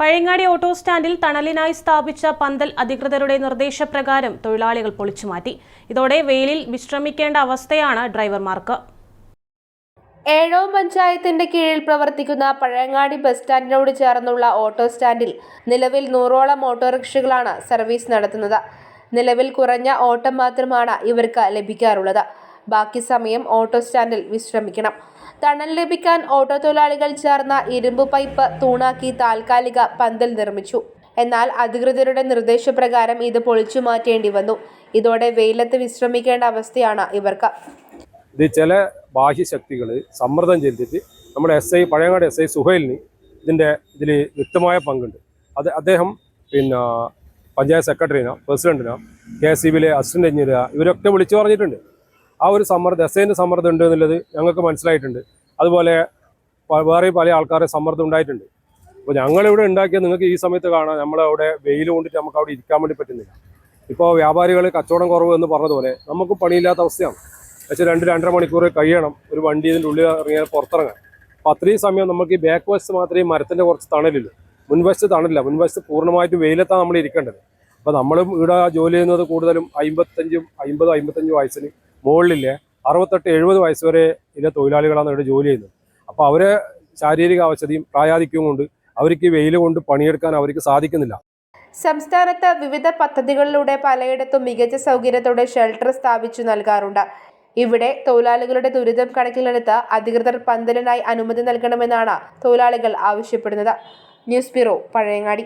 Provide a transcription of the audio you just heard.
Pazhayangadi auto സ്റ്റാൻഡിൽ തണലിനായി സ്ഥാപിച്ച പന്തൽ അധികൃതരുടെ നിർദ്ദേശപ്രകാരം തൊഴിലാളികൾ പൊളിച്ചുമാറ്റി. ഇതോടെ വെയിലിൽ വിശ്രമിക്കേണ്ട അവസ്ഥയാണ് ഡ്രൈവർമാർക്ക്. ഏഴോ പഞ്ചായത്തിന്റെ കീഴിൽ പ്രവർത്തിക്കുന്ന പഴയങ്ങാടി ബസ് സ്റ്റാൻഡിനോട് ചേർന്നുള്ള ഓട്ടോ സ്റ്റാൻഡിൽ നിലവിൽ നൂറോളം ഓട്ടോറിക്ഷകളാണ് സർവീസ് നടത്തുന്നത്. നിലവിൽ കുറഞ്ഞ ഓട്ടം മാത്രമാണ് ഇവർക്ക് ലഭിക്കാറുള്ളത്. ബാക്കി സമയം ഓട്ടോ സ്റ്റാൻഡിൽ വിശ്രമിക്കണം. തണൽ ലഭിക്കാൻ ഓട്ടോ തൊഴിലാളികൾ ചേർന്ന ഇരുമ്പ് പൈപ്പ് തൂണാക്കി താൽക്കാലിക പന്തൽ നിർമ്മിച്ചു. എന്നാൽ അധികൃതരുടെ നിർദ്ദേശപ്രകാരം ഇത് പൊളിച്ചു മാറ്റേണ്ടി വന്നു. ഇതോടെ വെയിലത്ത് വിശ്രമിക്കേണ്ട അവസ്ഥയാണ് ഇവർക്ക്. ഇത് ചില ബാഹ്യശക്തികൾ സമ്മർദ്ദം ചെലുത്തിയിട്ട് നമ്മുടെ S I Pazhayangad S I സുഹൈലിന് ഇതിന്റെ ഇതിൽ വ്യക്തമായ പങ്കുണ്ട്. അത് അദ്ദേഹം പിന്നെ പഞ്ചായത്ത് സെക്രട്ടറിനോ പ്രസിഡന്റിനോ കെ എസ് സി ബിയിലെ അസിസ്റ്റന്റ് എഞ്ചിനീയർ ഇവരൊക്കെ വിളിച്ചു പറഞ്ഞിട്ടുണ്ട്. ആ ഒരു സമ്മർദ്ദം എസ് ഐന്റെ സമ്മർദ്ദം ഉണ്ട് എന്നുള്ളത് ഞങ്ങൾക്ക് മനസ്സിലായിട്ടുണ്ട്. അതുപോലെ വേറെ പല ആൾക്കാരെ സമ്മർദ്ദം ഉണ്ടായിട്ടുണ്ട്. അപ്പോൾ ഞങ്ങളിവിടെ ഉണ്ടാക്കിയ നിങ്ങൾക്ക് ഈ സമയത്ത് കാണാം. നമ്മളവിടെ വെയിൽ കൊണ്ടിട്ട് നമുക്ക് അവിടെ ഇരിക്കാൻ വേണ്ടി പറ്റുന്നില്ല. ഇപ്പോൾ വ്യാപാരികൾ കച്ചവടം കുറവ് എന്ന് പറഞ്ഞതുപോലെ നമുക്ക് പണിയില്ലാത്ത അവസ്ഥയാണ്. പക്ഷേ രണ്ട് രണ്ടര മണിക്കൂർ കഴിയണം. ഒരു വണ്ടി ഇതിന്റെ ഉള്ളിൽ ഇറങ്ങിയാൽ പുറത്തിറങ്ങാൻ. അപ്പോൾ അത്രയും സമയം നമുക്ക് ഈ ബാക്ക് വശത്ത് മാത്രമേ മരത്തിന്റെ കുറച്ച് തണലില്ല മുൻവശത്ത് തണലില്ല. മുൻവശത്ത് പൂർണമായിട്ട് വെയിലത്താണ് നമ്മൾ ഇരിക്കേണ്ടത്. അപ്പോൾ നമ്മളും ഇവിടെ ജോലി ചെയ്യുന്നത് കൂടുതലും അമ്പത്തഞ്ചും അമ്പതും അമ്പത്തഞ്ചും വയസ്സിന് മുകളിലില്ലേ? അറുപത്തെട്ട് എഴുപത് വയസ്സ് വരെ ഇതിലെ തൊഴിലാളികളാണ് ഇവിടെ ജോലി ചെയ്യുന്നത്. അപ്പോൾ അവരെ ശാരീരിക അവശതയും പ്രായാധിക്യവും കൊണ്ട് അവർക്ക് വെയിൽ കൊണ്ട് പണിയെടുക്കാൻ അവർക്ക് സാധിക്കുന്നില്ല. സംസ്ഥാനത്ത് വിവിധ പദ്ധതികളിലൂടെ പലയിടത്തും മികച്ച സൗകര്യത്തോടെ ഷെൽട്ടർ സ്ഥാപിച്ചു നൽകാറുണ്ട്. ഇവിടെ തൊഴിലാളികളുടെ ദുരിതം കണക്കിലെടുത്ത് അധികൃതർ പന്തലിനായി അനുമതി നൽകണമെന്നാണ് തൊഴിലാളികൾ ആവശ്യപ്പെടുന്നത്. News bureau Pazhayangadi.